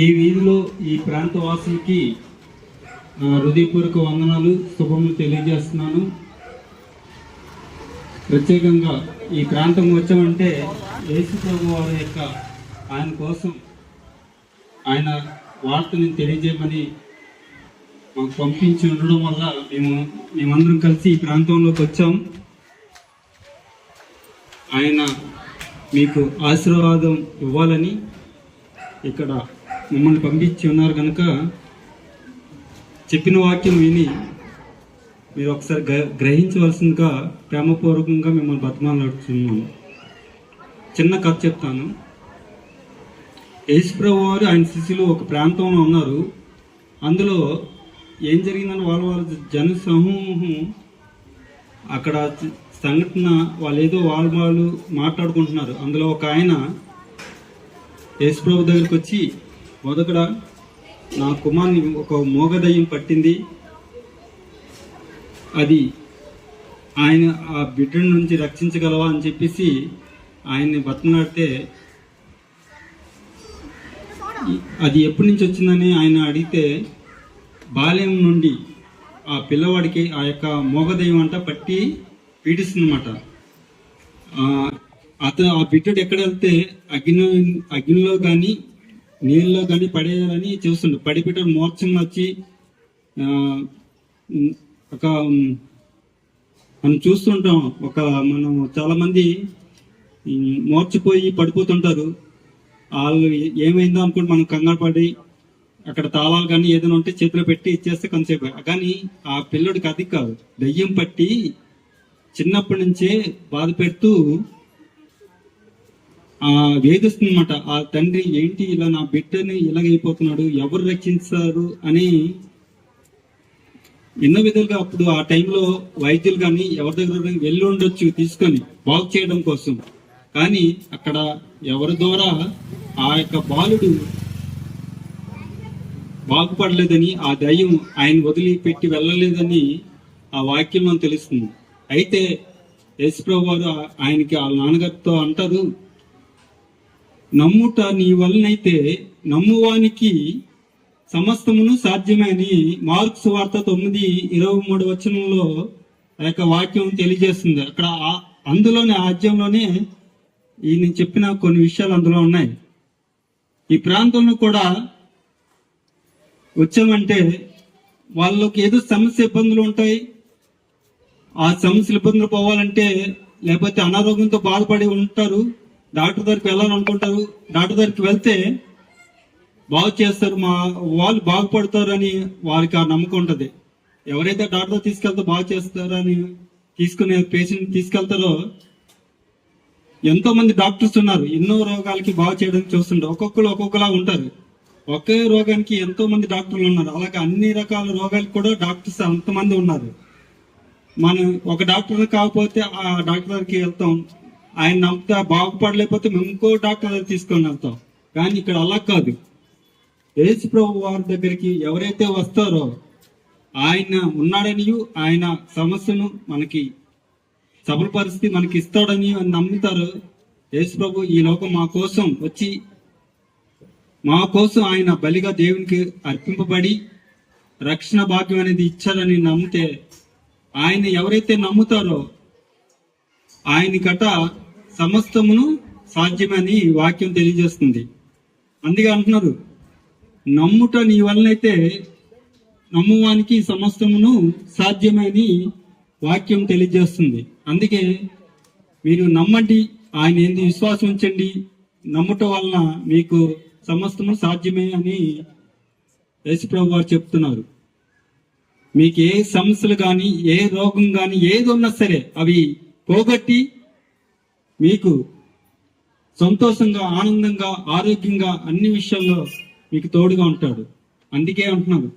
ఈ వీధిలో ఈ ప్రాంత వాసులకి హృదయపూర్వక వందనాలు శుభములు తెలియజేస్తున్నాను. ప్రత్యేకంగా ఈ ప్రాంతం వచ్చామంటే యేసు ప్రభు వారి యొక్క ఆయన కోసం ఆయన వార్తని తెలియజేయమని మాకు పంపించి ఉండడం వల్ల మేము మేమందరం కలిసి ఈ ప్రాంతంలోకి వచ్చాం. ఆయన మీకు ఆశీర్వాదం ఇవ్వాలని ఇక్కడ మమ్మల్ని పంపించి ఉన్నారు కనుక చెప్పిన వాక్యం విని మీరు ఒకసారి గ్రహించవలసిందిగా ప్రేమపూర్వకంగా మిమ్మల్ని బతిమాలాడుతున్నాను చిన్న కథ చెప్తాను. యేసుప్రభు వారు ఆయన శిష్యులు ఒక ప్రాంతంలో ఉన్నారు. అందులో ఏం జరిగిందని వాళ్ళ వాళ్ళ జన సమూహం అక్కడ సంఘటన వాళ్ళు ఏదో వాళ్ళు వాళ్ళు మాట్లాడుకుంటున్నారు. అందులో ఒక ఆయన యేసుప్రభు దగ్గరికి వచ్చి మొదకడ నా కుమార్ని ఒక మోగదయ్యం పట్టింది. అది ఆయన ఆ బిడ్డ నుంచి రక్షించగలవా అని చెప్పేసి ఆయన్ని బతనాడితే అది ఎప్పటి నుంచి వచ్చిందని ఆయన అడిగితే బాల్యం నుండి ఆ పిల్లవాడికి ఆ యొక్క మోగదయం అంట పట్టి పీడిస్తుందన్నమాట. అతను ఆ బిడ్డడు ఎక్కడ వెళ్తే అగ్ని అగ్నిలో కానీ నీళ్ళలో కానీ పడేయాలని చూస్తుండే. పడి మోక్షం వచ్చి ఒక మనం చూస్తుంటాం. ఒక మనం చాలామంది మోర్చిపోయి పడిపోతుంటారు. వాళ్ళు ఏమైందో అనుకుంటే మనం కంగారు పడి అక్కడ తాళాలు కానీ ఏదైనా ఉంటే చేతిలో పెట్టి ఇచ్చేస్తే కొంతసేపు. కానీ ఆ పిల్లడికి అది కాదు. దయ్యం పట్టి చిన్నప్పటి నుంచే బాధ పెడుతూ ఆ వేధిస్తుందన్నమాట. ఆ తండ్రి ఏంటి ఇలా నా బిడ్డని ఇలాగైపోతున్నాడు ఎవరు రక్షించారు అని ఎన్నో విధాలుగా అప్పుడు ఆ టైంలో వైద్యులు కానీ ఎవరి దగ్గర వెళ్ళి ఉండొచ్చు తీసుకొని బాగు చేయడం కోసం. కానీ అక్కడ ఎవరి ద్వారా ఆ యొక్క బాలుడు బాగుపడలేదని ఆ దయ్యం ఆయన వదిలిపెట్టి వెళ్ళలేదని ఆ వాక్యం తెలుస్తుంది. అయితే యేసుప్రభు వారు ఆ- ఆయనకి వాళ్ళ నాన్నగారితో అంటారు నమ్ముట నీ వలనైతే నమ్మువానికి సమస్తమును సాధ్యమే అని మార్క్స్ వార్త తొమ్మిది ఇరవై మూడు వచనంలో ఆ యొక్క వాక్యం తెలియజేస్తుంది. అక్కడ అందులోనే ఆద్యంలోనే ఈ నేను చెప్పిన కొన్ని విషయాలు అందులో ఉన్నాయి. ఈ ప్రాంతంలో కూడా వచ్చామంటే వాళ్ళకి ఏదో సమస్య ఇబ్బందులు ఉంటాయి. ఆ సమస్యలు ఇబ్బందులు పోవాలంటే లేకపోతే అనారోగ్యంతో బాధపడి ఉంటారు. డాక్టర్ దగ్గరికి వెళ్ళాలనుకుంటారు. డాక్టర్ దగ్గరికి వెళ్తే బాగు చేస్తారు మా వాళ్ళు బాగుపడతారని వారికి ఆ నమ్మకం ఉంటుంది. ఎవరైతే డాక్టర్ తీసుకెళ్తే బాగు చేస్తారని తీసుకునే పేషెంట్ తీసుకెళ్తారో ఎంతో మంది డాక్టర్స్ ఉన్నారు. ఎన్నో రోగాలకి బాగు చేయడానికి చూస్తుంటారు ఒక్కొక్కరు ఒక్కొక్కలా ఉంటారు. ఒకే రోగానికి ఎంతో మంది డాక్టర్లు ఉన్నారు. అలాగే అన్ని రకాల రోగాలకు కూడా డాక్టర్స్ అంతమంది ఉన్నారు. మనం ఒక డాక్టర్ కాకపోతే ఆ డాక్టర్ వెళ్తాం. ఆయన నమ్ముతా బాగుపడలేకపోతే మేము ఇంకో డాక్టర్ తీసుకొని వెళ్తాం. కానీ ఇక్కడ అలా కాదు. యేసు ప్రభు వారి దగ్గరికి ఎవరైతే వస్తారో ఆయన ఉన్నాడని ఆయన సమస్యను మనకి సబల పరిస్థితి మనకి ఇస్తాడని నమ్ముతారు. యేసు ప్రభు ఈ లోకం మా కోసం వచ్చి మా కోసం ఆయన బలిగా దేవునికి అర్పింపబడి రక్షణ భాగ్యం అనేది ఇచ్చారని నమ్మితే ఆయన ఎవరైతే నమ్ముతారో ఆయన గట సమస్తమును సాధ్యమని వాక్యం తెలియజేస్తుంది. అందుకే అంటున్నారు నమ్ముట నీ వలనైతే నమ్మువానికి సమస్తమును సాధ్యమని వాక్యం తెలియజేస్తుంది. అందుకే మీరు నమ్మండి ఆయన ఏంది విశ్వాసం ఉంచండి నమ్ముట వలన మీకు సమస్తము సాధ్యమే అని యేసుప్రభు వారు చెప్తున్నారు. మీకు ఏ సమస్యలు కానీ ఏ రోగం కానీ ఏది ఉన్నా సరే అవి పోగొట్టి మీకు సంతోషంగా ఆనందంగా ఆరోగ్యంగా అన్ని విషయాల్లో మీకు తోడుగా ఉంటాడు. అందుకే అంటున్నాడు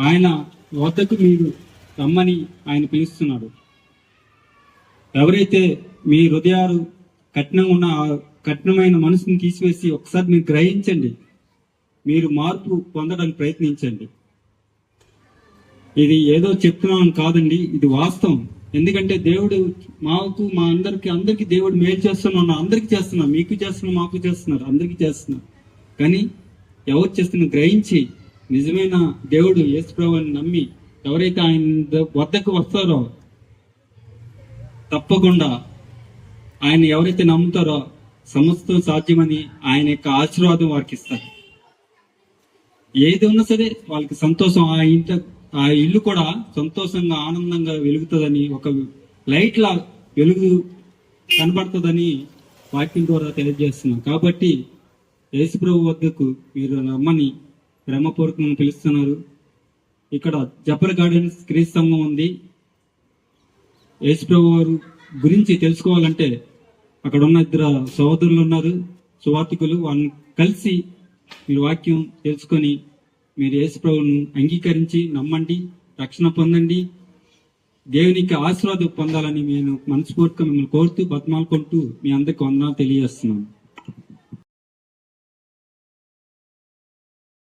ఆయన వద్దకు మీరు రమ్మని ఆయన పిలుస్తున్నాడు. ఎవరైతే మీ హృదయాలు కఠినంగా ఉన్న కఠినమైన మనసుని తీసివేసి ఒకసారి మీరు గ్రహించండి. మీరు మార్పు పొందడానికి ప్రయత్నించండి. ఇది ఏదో చెప్తున్నాను కాదండి ఇది వాస్తవం. ఎందుకంటే దేవుడు మాకు మా అందరికి అందరికి దేవుడు మేలు చేస్తున్నాం అందరికి చేస్తున్నాం మీకు చేస్తున్నాం మాకు చేస్తున్నారు అందరికి చేస్తున్నారు కానీ ఎవరు చేస్తున్న గ్రహించి నిజమైన దేవుడు యేసుప్రభుని నమ్మి ఎవరైతే ఆయన వద్దకు వస్తారో తప్పకుండా ఆయన ఎవరైతే నమ్ముతారో సమస్తం సాధ్యమని ఆయన యొక్క ఆశీర్వాదం వారికి ఇస్తారు. ఏది ఉన్నా సరే వాళ్ళకి సంతోషం ఆ ఇంట్లో ఆ ఇల్లు కూడా సంతోషంగా ఆనందంగా వెలుగుతుందని ఒక లైట్ లా వెలుగు కనబడుతుందని వాక్యం ద్వారా తెలియజేస్తున్నాం. కాబట్టి యేసుప్రభు వద్దకు మీరు రమ్మని ప్రేమపూర్వకంగా పిలుస్తున్నారు. ఇక్కడ జపర్ గార్డెన్స్ క్రీస్తంభం సంఘం ఉంది. యేసుప్రభు వారు గురించి తెలుసుకోవాలంటే అక్కడ ఉన్న ఇద్దరు సహోదరులు ఉన్నారు సువార్థికులు. వాళ్ళని కలిసి మీరు వాక్యం తెలుసుకొని మీరు యేసుప్రభును అంగీకరించి నమ్మండి రక్షణ పొందండి. దేవునికి ఆశీర్వాదం పొందాలని నేను మనస్ఫూర్తిగా మిమ్మల్ని కోరుతూ బతమాలుకుంటూ మీ అందరికి వందనాలు తెలియజేస్తున్నాను.